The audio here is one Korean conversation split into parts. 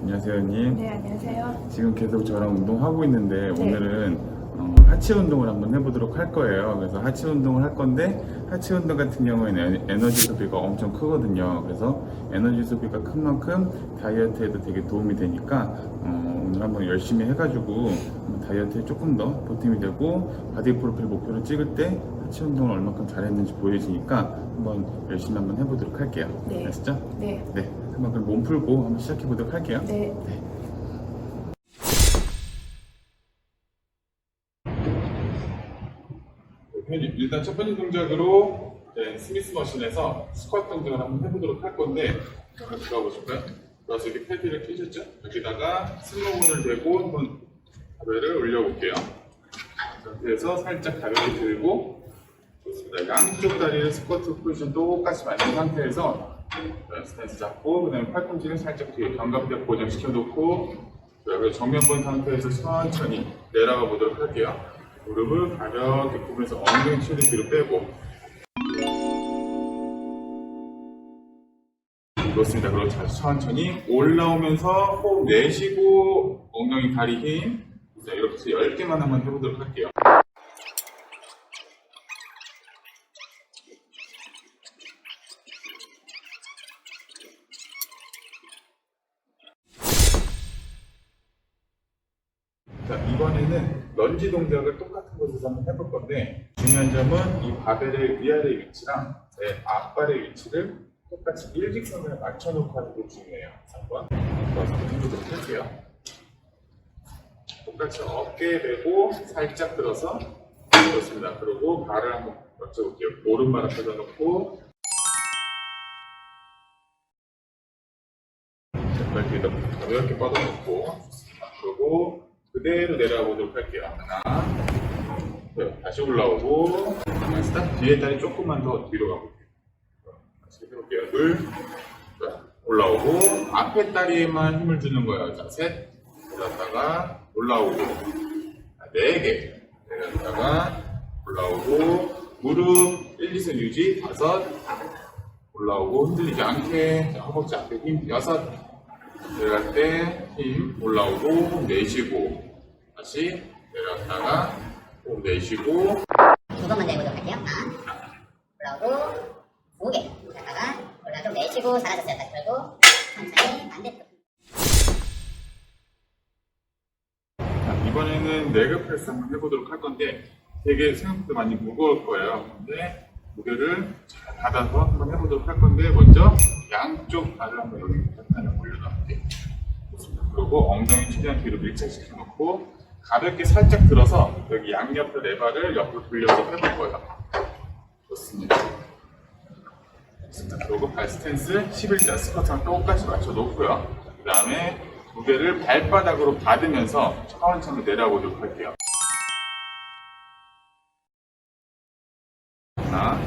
안녕하세요, 형님. 네, 안녕하세요. 지금 계속 저랑 운동하고 있는데 네. 오늘은 어, 하체 운동을 한번 해보도록 할 거예요. 그래서 하체 운동을 할 건데 하체 운동 같은 경우에는 에- 에너지 소비가 엄청 크거든요. 그래서 에너지 소비가 큰 만큼 다이어트에도 되게 도움이 되니까 어, 오늘 한번 열심히 해가지고 다이어트에 조금 더 보탬이 되고 바디 프로필 목표를 찍을 때 하체 운동을 얼마큼 잘했는지 보여지니까 한번 열심히 한번 해보도록 할게요. 네. 아시죠? 네, 네. 한번 그럼 몸 풀고 한번 시작해 보도록 할게요. 네, 편집. 일단 첫 번째 동작으로 이제 스미스 머신에서 스쿼트 동작을 한번 해보도록 할 건데 한번 들어가 보실까요? 그래서 이렇게 패드를 켜셨죠? 여기다가 슬로우를 대고 한번 가벨을 올려볼게요. 이 상태에서 살짝 가볍게 들고 좋습니다. 양쪽 다리를 스쿼트 포지션 똑같이 맞춘 상태에서 자, 스탠스 잡고 그다음에 팔꿈치를 살짝 뒤에 견갑대 고정시켜 놓고 그리고 정면 본 상태에서 천천히 내려가 보도록 할게요. 무릎을 가볍게 굽으면서 엉덩이 최대 뒤로 빼고 그렇습니다. 자, 천천히 올라오면서 호흡 내쉬고 엉덩이 다리 힘 자, 이렇게 해서 10개만 한번 해보도록 할게요. 자, 이번에는 런지 동작을 똑같은 곳에서 한번 해볼 건데 중요한 점은 이 바벨의 위아래 위치랑 제 앞발의 위치를 똑같이 일직선에 맞춰놓고 하는 게 중요해요. 한번 해보도록 할게요. 똑같이 어깨에 대고 살짝 들어서 그렇습니다. 그리고 발을 한번 맞춰볼게요. 오른발 앞에다 놓고 발 뒤에다 가볍게 뻗어놓고. 그리고 그대로 내려가 보도록 할게요. 하나, 둘, 다시 올라오고 다시 딱 뒤에 다리 조금만 더 뒤로 가볼게요. 다시 해볼게요. 둘, 자, 올라오고 앞에 다리에만 힘을 주는 거예요. 자, 셋, 올랐다가 올라오고 자, 네 개, 내렸다가 올라오고 무릎 1, 2선 유지 다섯, 올라오고 흔들리지 않게 자, 허벅지 앞에 힘 여섯, 내려갈 때 힘 올라오고 호흡 내쉬고 다시 내려갔다가 호흡 내쉬고 두 번만 내보도록 할게요. 하나, 올라오고, 두 개. 갔다가, 올라 좀 내쉬고, 사라졌어요. 다시 들고, 천천히 반대쪽. 자, 이번에는 레그 프레스 한번 해보도록 할 건데 되게 생각보다 많이 무거울 거예요. 근데 무게를 잘 받아서 한번 해보도록 할 건데 먼저 양쪽 발을 한번 여기 올려놓을게요. 그리고 엉덩이 최대한 뒤로 밀착시켜 놓고 가볍게 살짝 들어서 여기 양옆에 네 발을 옆으로 돌려서 해볼 거예요. 좋습니다. 그리고 발 스탠스 11자 스쿼트랑 똑같이 맞춰 놓고요. 그 다음에 무게를 발바닥으로 받으면서 천천히 내려보도록 할게요. 하나,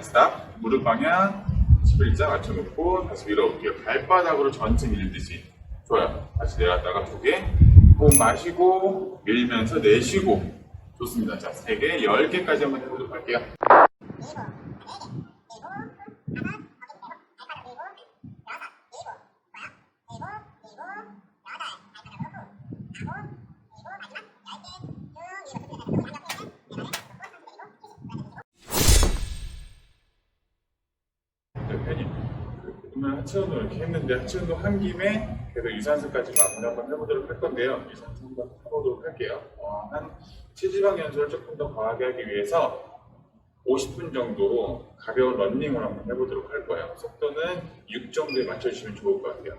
스탑. 무릎 방향 11자 맞춰 놓고 다시 밀어 올게요. 발바닥으로 전체 밀듯이. 좋아요. 다시 내렸다가 두 개. 호흡 마시고 밀면서 내쉬고. 좋습니다. 자, 세 개, 열 개까지 한번 해보도록 할게요. 오늘 하체 운동 이렇게 했는데 하체 운동 한 김에 계속 유산소까지 마무리 한번 해보도록 할 건데요. 유산소 한번 해보도록 할게요. 어, 한 체지방 연소를 조금 더 과하게 하기 위해서 50분 정도 가벼운 런닝을 한번 해보도록 할 거예요. 속도는 6 정도에 맞춰주시면 좋을 것 같아요.